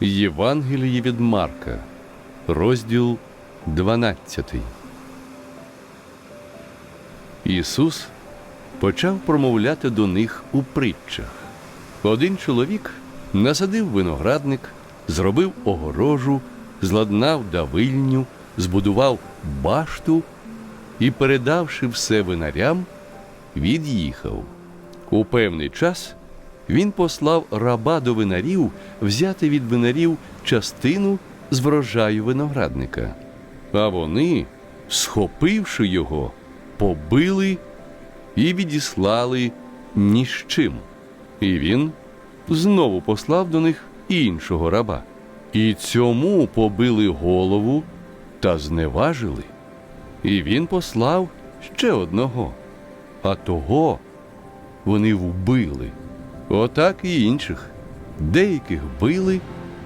Євангеліє від Марка, розділ 12. Ісус почав промовляти до них у притчах. Один чоловік насадив виноградник, зробив огорожу, зладнав давильню, збудував башту і, передавши все винарям, від'їхав. У певний час він послав раба до винарів взяти від винарів частину з врожаю виноградника. А вони, схопивши його, побили і відіслали ні з чим. І він знову послав до них іншого раба. І цьому побили голову та зневажили. І він послав ще одного, а того вони вбили. Отак і інших. Деяких били,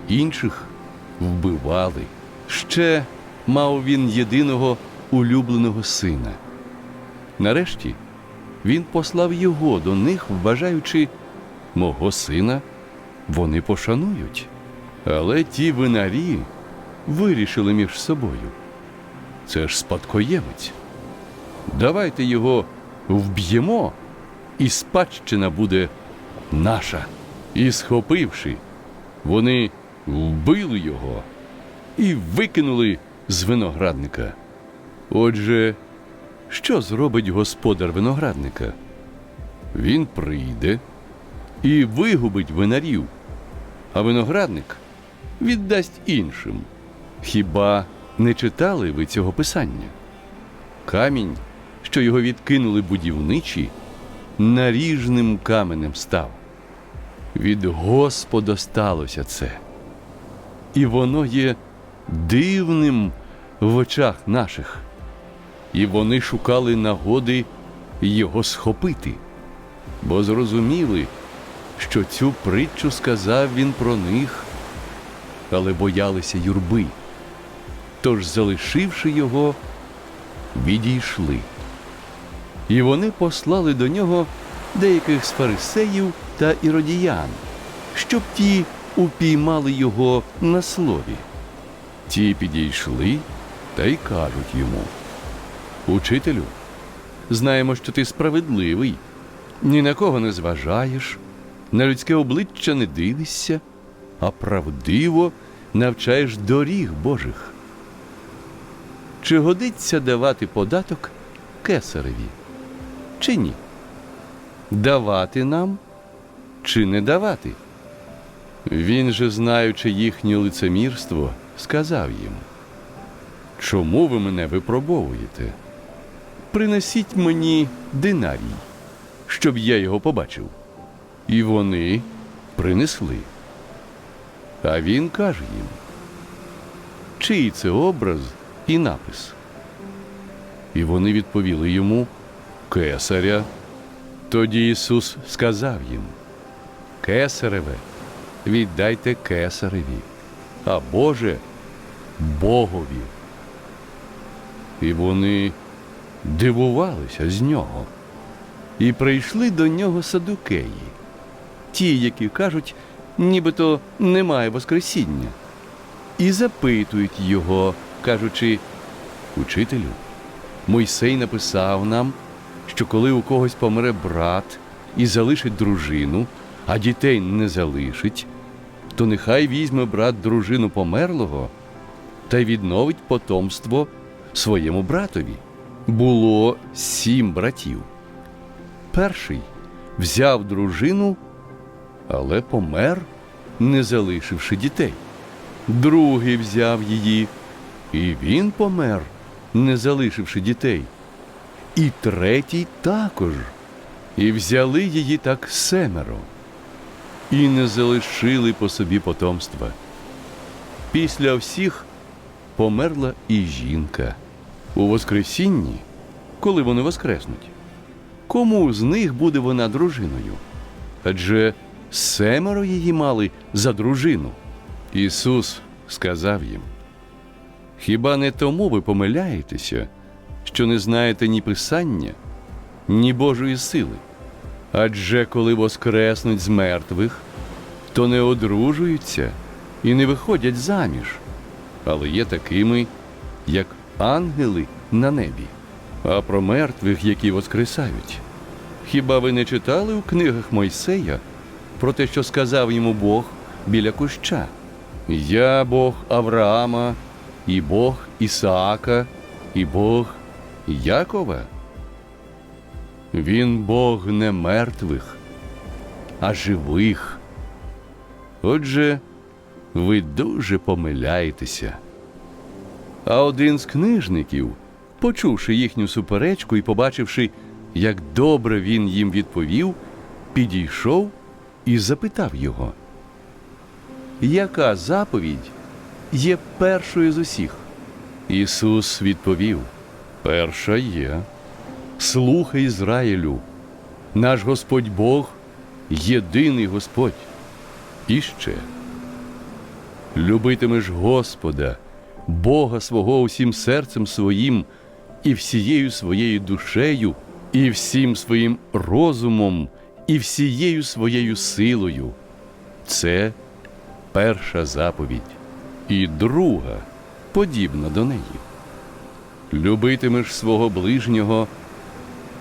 інших вбивали. Ще мав він єдиного улюбленого сина. Нарешті він послав його до них, вважаючи мого сина, вони пошанують. Але ті винарі вирішили між собою. Це ж спадкоємець. Давайте його вб'ємо, і спадщина буде наша. І схопивши, вони вбили його і викинули з виноградника. Отже, що зробить господар виноградника? Він прийде і вигубить винарів, а виноградник віддасть іншим. Хіба не читали ви цього писання? Камінь, що його відкинули будівничі, наріжним каменем став. Від Господа сталося це. І воно є дивним в очах наших. І вони шукали нагоди його схопити, бо зрозуміли, що цю притчу сказав він про них, але боялися юрби. Тож, залишивши його, відійшли. І вони послали до нього деяких з фарисеїв та іродіян, щоб ті упіймали його на слові. Ті підійшли та й кажуть йому: Учителю, знаємо, що ти справедливий, ні на кого не зважаєш, на людське обличчя не дивишся, а правдиво навчаєш доріг Божих. Чи годиться давати податок кесареві? Чи ні? Давати нам чи не давати? Він же, знаючи їхнє лицемірство, сказав їм: Чому ви мене випробовуєте? Принесіть мені динарій, щоб я його побачив. І вони принесли. А він каже їм: Чий це образ і напис? І вони відповіли йому Кесаря. Тоді Ісус сказав їм: Кесареве, віддайте кесареві, а Боже Богові. І вони дивувалися з нього. І прийшли до нього садукеї, ті, які кажуть, нібито немає Воскресіння, і запитують його, кажучи, Учителю, Мойсей написав нам, що коли у когось помре брат і залишить дружину, а дітей не залишить, то нехай візьме брат дружину померлого та й відновить потомство своєму братові. Було сім братів. Перший взяв дружину, але помер, не залишивши дітей. Другий взяв її, і він помер, не залишивши дітей. І третій також. І взяли її так семеро, і не залишили по собі потомства. Після всіх померла і жінка. У Воскресінні, коли вони воскреснуть, кому з них буде вона дружиною? Адже семеро її мали за дружину. Ісус сказав їм: Хіба не тому ви помиляєтеся, що не знаєте ні Писання, ні Божої сили? Адже коли воскреснуть з мертвих, то не одружуються і не виходять заміж, але є такими, як ангели на небі, а про мертвих, які воскресають. Хіба ви не читали у книгах Мойсея про те, що сказав йому Бог біля куща? Я Бог Авраама, і Бог Ісаака, і Бог Якова. Він Бог не мертвих, а живих. Отже, ви дуже помиляєтеся. А один з книжників, почувши їхню суперечку і побачивши, як добре він їм відповів, підійшов і запитав його, яка заповідь є першою з усіх? Ісус відповів: Перша є. Слухай Ізраїлю, наш Господь Бог єдиний Господь. І ще любитимеш Господа, Бога свого усім серцем своїм, і всією своєю душею, і всім своїм розумом, і всією своєю силою. Це перша заповідь, і друга подібна до неї. Любитимеш свого ближнього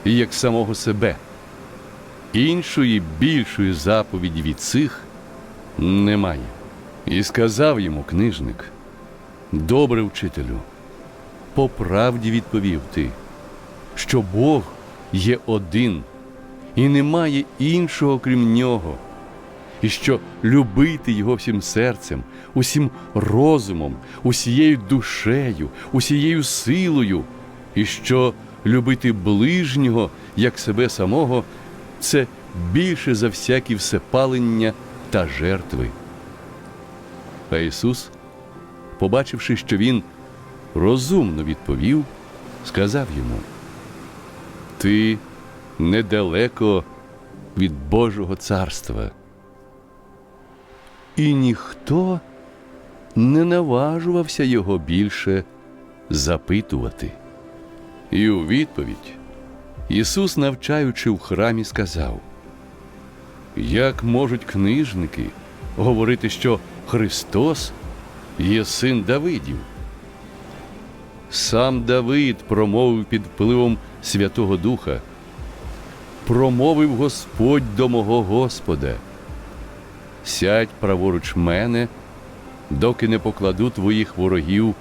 як самого себе. Іншої більшої заповіді від цих немає. І сказав йому книжник: Добре, вчителю, по правді відповів ти, що Бог є один, і немає іншого крім нього, і що любити його всім серцем, усім розумом, усією душею, усією силою, і що любити ближнього як себе самого це більше за всякі всепалення та жертви. А Ісус, побачивши, що він розумно відповів, сказав йому: Ти недалеко від Божого царства. І ніхто не наважувався його більше запитувати. І у відповідь Ісус, навчаючи в храмі, сказав: Як можуть книжники говорити, що Христос є син Давидів? Сам Давид промовив під впливом Святого Духа, промовив Господь до мого Господа. Сядь праворуч мене, доки не покладу твоїх ворогів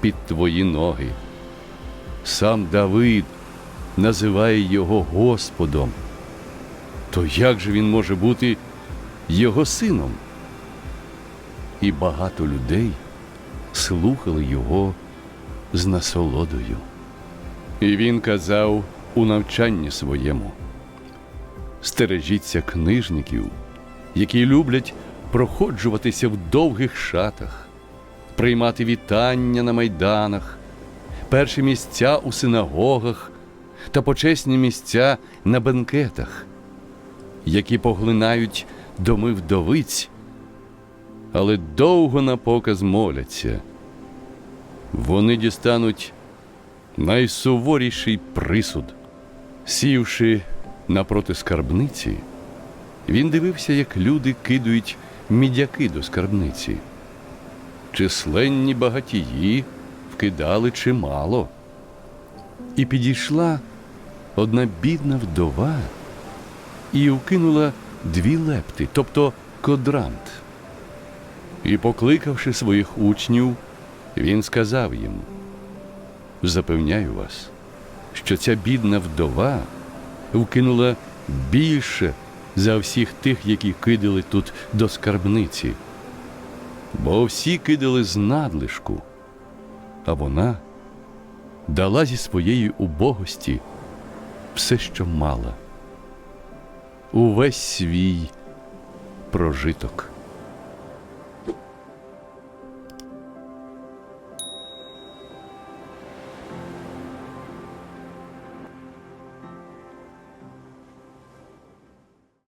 під твої ноги. Сам Давид називає його Господом. То як же він може бути його сином? І багато людей слухали його з насолодою. І він казав у навчанні своєму: стережіться книжників, які люблять проходжуватися в довгих шатах, приймати вітання на майданах, перші місця у синагогах та почесні місця на бенкетах, які поглинають доми вдовиць, але довго на показ моляться. Вони дістануть найсуворіший присуд. Сівши напроти скарбниці, він дивився, як люди кидають мідяки до скарбниці. Численні багатії вкидали чимало. І підійшла одна бідна вдова і вкинула дві лепти, тобто кодрант. І, покликавши своїх учнів, він сказав їм: Запевняю вас, що ця бідна вдова вкинула більше за всіх тих, які кидали тут до скарбниці, бо всі кидали з надлишку, а вона дала зі своєї убогості все, що мала, увесь свій прожиток.